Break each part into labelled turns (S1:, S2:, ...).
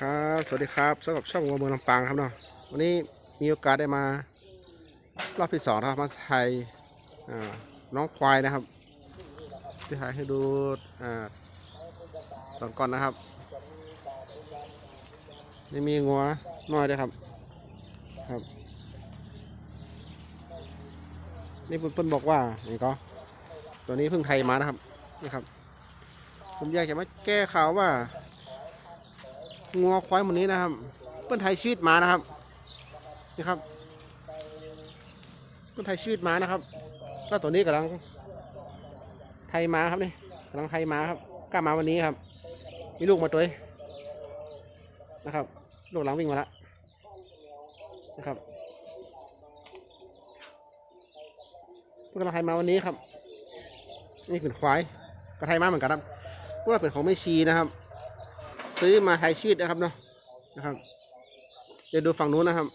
S1: ครับสวัสดีครับสำหรับช่องวัวเมืองลำปางครับเนาะวันนี้มีโอกาสได้มารอบที่สองนะครับมาถ่ายน้องควายนะครับที่ถ่ายให้ดูอตอนก่อนนะครับนี่มีงัวน้อยด้วยครับครับ นี่เพิ่นบอกว่านี่ก็ตัวนี้เพิ่งไทยมานะครับนี่ครับผมอยากจะมาแก้ข่าวว่า งัวควายหมันนี้นะครับเปิ้นไทยชีวิตหมานะครับนี่ครับเปิ้นไทยชีวิตหมานะครับ แล้วตัวนี้กำลังไทยหมาครับนี่กำลังไทยหมาครับกล้ามาวันนี้ครับ มีลูกมาตัวนะครับลูกหลังวิ่งมาแล้วนะครับเพิ่งกำลังไทยมาวันนี้ครับนี่เป็นควายก็ไทยมาเหมือนกันครับเพราะว่าเป็นของไม่ชีนะครับ ซื้อมาไทยชีวิตนะครับเนาะนะครับ เดี๋ยวดูฝั่งนู้นนะครับ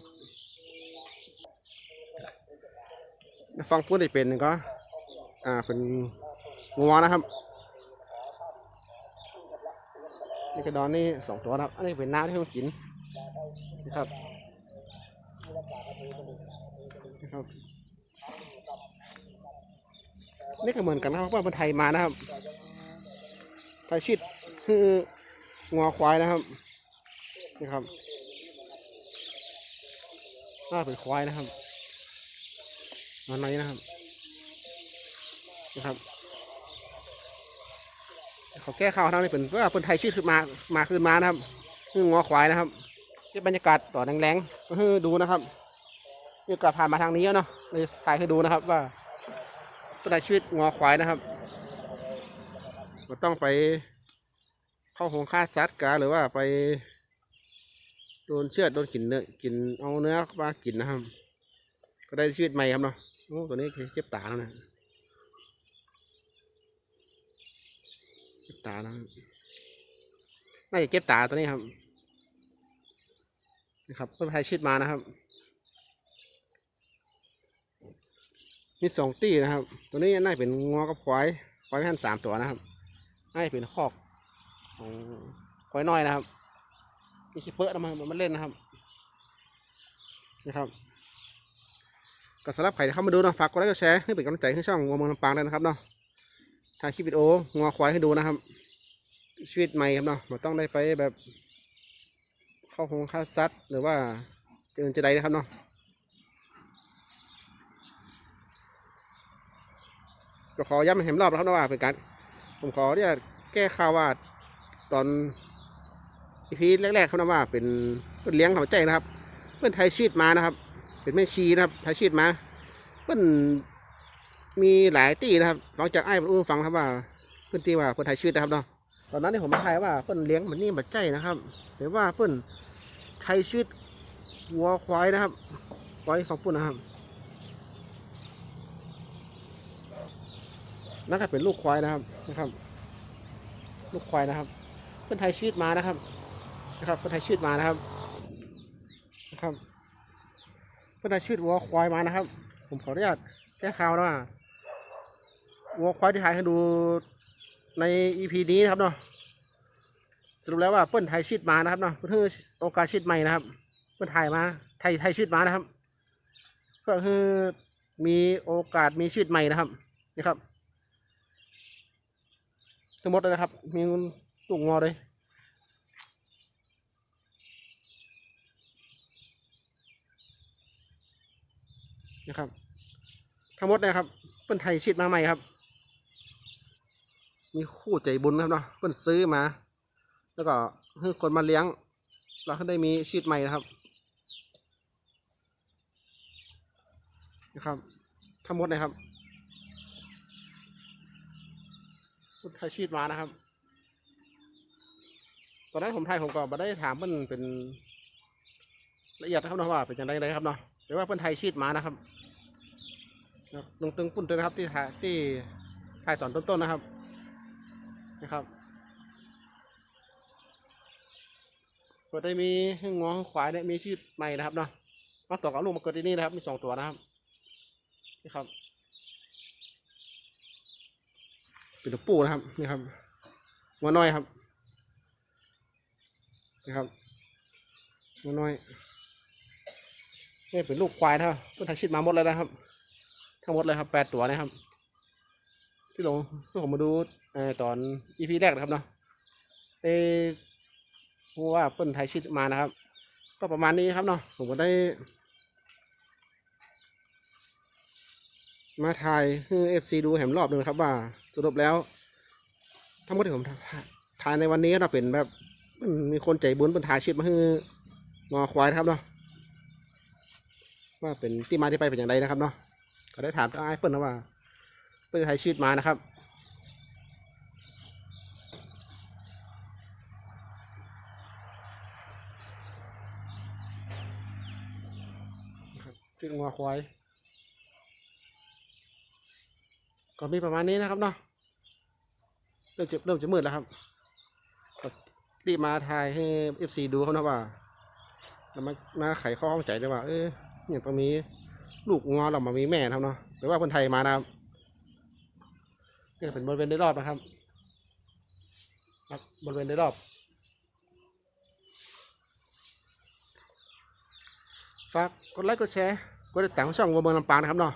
S1: ฝั่งพูดได้เป็นก็ อ่าเป็นงัวนะครับนี่กระดอนนี่สองตัวนะครับ อันนี้เป็นน้ำที่เขากินนะครับนะครับ นี่ก็เหมือนกันนะครับว่าเป็นไทยมานะครับไทยชีวิตคือ งัวควายนะครับนี่ครับน่าเป็นควายนะครับนอนในนะครับนะครับเขาแก้ข่าวทางนี้เป็นว่าเป็นไทยชื่อคือมามาคืนมานะครับคืองัวควายนะครับที่บรรยากาศต่อแรงๆก็คือดูนะครับบรรยากาศผ่านมาทางนี้เนาะเลยถ่ายให้ดูนะครับว่าเป็นไทยชีวิตงัวควายนะครับก็ต้องไป เข้าหงฆ่าสัตว์กาหรือว่าไปโดนเชือดโดนกินเนื้อกินเอาเนื้อมากินนะครับ ก็ได้ชีวิตใหม่ครับเนาะโอ้ตัวนี้เจ็บตาแล้วนะเจ็บตาแล้วน่าจะเจ็บตาตัวนี้ครับนะครับเพื่อไทยชีวิตมานะครับมีสองตีนะครับ ตัวนี้น่าเป็นงอกับควายควายแค่สามตัวนะครับน่าจะเป็นคอก ขอยน้อยนะครับ มีขี้เปื้อนมามันเล่นนะครับ นะครับก็สำหรับใครที่เข้ามาดูนะฝากกดไลค์กดแชร์ให้เป็นกำลังใจให้ช่องงัวเมืองลำปางด้วยนะครับเนาะถ่ายคลิปวิดีโองัวควายให้ดูนะครับ ชีวิตใหม่ครับเนาะมันต้องได้ไปแบบเข้าหงค่าซัดหรือว่าเจริญจะใดนะครับเนาะก็ขอย้ำเห็นรอบแล้วครับนะว่าเป็นการผมขอที่จะแก้ข่าวว่า ตอนอีพีแรกๆเขานะว่าเป็นเพื่อนเลี้ยงเขาใจนะครับ เพื่อนไทยชีวิตมานะครับ เป็นแม่ชีนะครับไทยชีวิตมาเพื่อนมีหลายตีนะครับหลังจากไอ้ายมันอู้ฟังครับว่าเพื่อนตีว่าเพื่อนไทยชีวิตนะครับเนาะตอนนั้นที่ผมมาทยว่าเพื่อนเลี้ยงเหมันนี่บัดใจนะครับหรือว่าเพื่อนไทยชีวิตวัวควายนะครับควายสองปุ่นนะครับนั่นก็เป็นลูกควายนะครับนะครับ ลูกควายนะครับ เพื่อนไทยชีวิตมานะครับนะครับเพื่อนไทยชีวิตมานะครับนะครับเพื่อนไทยชีวิตวัวควายมานะครับ ผมขออนุญาตแก้ข่าวนะว่าวัวควายที่ถ่ายให้ดูในอีพีนี้นะครับเนาะสรุปแล้วว่าเพื่อนไทยชีวิตมานะครับเนาะเพื่อโอกาสชีวิตใหม่นะครับเพื่อนถ่ายมาไทยไทยชีวิตมานะครับ ก็คือมีโอกาสมีชีวิตใหม่นะครับนี่ครับทั้งหมดเลยนะครับมี ตุ่งอเลยนะครับทั้งหมดนะครับเปิ้นไทยชิดมาใหม่ครับ มีคู่ใจบุญครับเนาะเปิ้นซื้อมา แล้วก็ให้คนมาเลี้ยง เราก็ได้มีชีวิตใหม่นะครับนะครับทั้งหมดนะครับคุณไทยชีดมานะครับ อนนั้นผมไทยผมก็มาได้ถามเพิ่นเป็นละเอียดนะครับเนาะว่าเป็นอย่างไรเลยครับเนาะแต่ว่าเพิ่อนไทยชีดมานะครับลงตึงปุ่นเลยนะครับที่ถ่ายที่ถ่ายตอนต้นๆนะครับนะครับก็ได้มีหงวให้ควายเนี่ยมีชีดใหม่นะครับเนาะมาต่อกับลูกมาเกิดที่นี่นะครับ มีสองตัวนะครับนี่ครับ เป็นตัวปูนะครับนี่ครับหัวน้อยครับ นี่ครับน้อยนี่เป็นลูกควายนะครับเพื่อนไทยชิดมาหมดเลยนะครับ ทั้งหมดเลยครับแปดตัวนะครับ ที่ลงที่ผมมาดูอตอนอีพีแรกนะครับเนาะเอพูดว่าเปิ้นไทยชิดมานะครับ ก็ประมาณนี้ครับเนาะผมก็ได้ มาถ่ายให้เอฟซีดูแหมรอบหนึ่งครับว่า สรุปแล้ว ทั้งหมดที่ผมถ่ายในวันนี้เราเป็นแบบ มันมีคนใจบุญเป็นถ่ายชีวิตมาให้งอควายนะครับเนาะว่าเป็นที่มาที่ไปเป็นอย่างไรนะครับเนาะก็ได้ถามกับไอ้ายเปิ้ลนะว่า เปิ้ลถ่ายชีวิตมานะครับนะครับชีวิตงอควายก็มีประมาณนี้นะครับเนาะเริ่มจะเริ่มจะมืดแล้วครับ รีบมาถ่ายให้เอฟซีดูเขานะว่าแล้วมามาไขข้อข้องใจด้ว่า เออเนี่ยตรงนี้ลูกงอเรามามีแม่นะครับเนาะหรือว่าคนไทยมานะครับนี่เป็นบริเวณโดยรอบนะครับบริเวณโดยรอบฝากกดไลค์กดแชร์กดติดตามช่องวัวเมืองลำปางนะครับเนาะ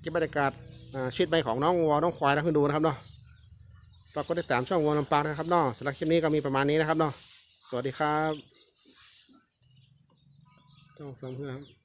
S1: เก็บบรรยากาศชีวิตใบของน้องวัวน้องควายนะคุณดูนะครับเนาะ ฝากกดติดตามช่องวัวลำปางนะครับเนาะสำหรับคลิปนี้ก็มีประมาณนี้นะครับเนาะสวัสดีครับต้องฟังเพื่อน